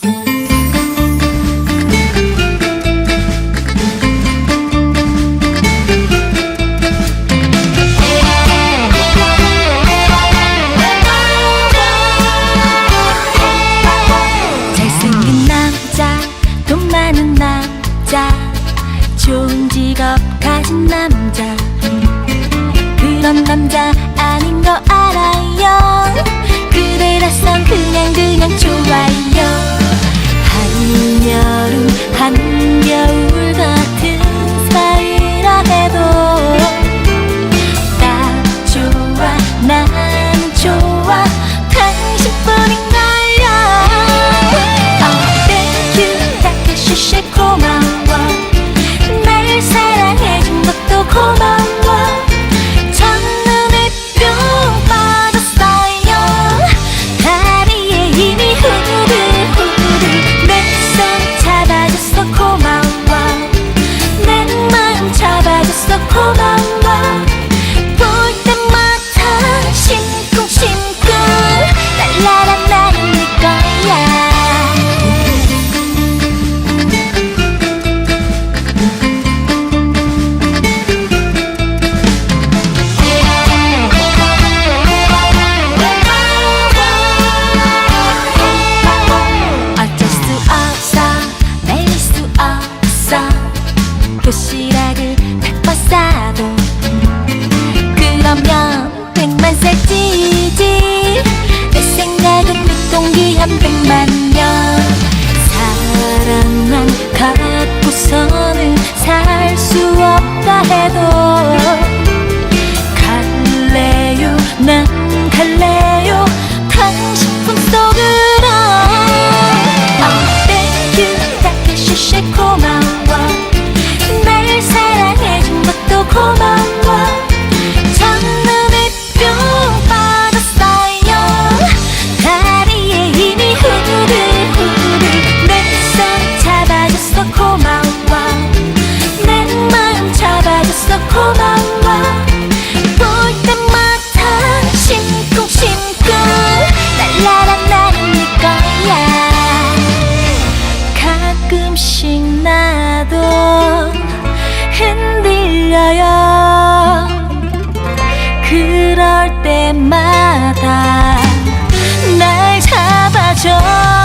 잘생긴 남자 돈 많은 남자 좋은 직업 가진 남자. 그런 남자 아닌 거 알아? come out. 흰색 지지 내 생각은 눈동기 한 백만 조금씩 나도 흔들려요. 그럴 때마다 날 잡아줘.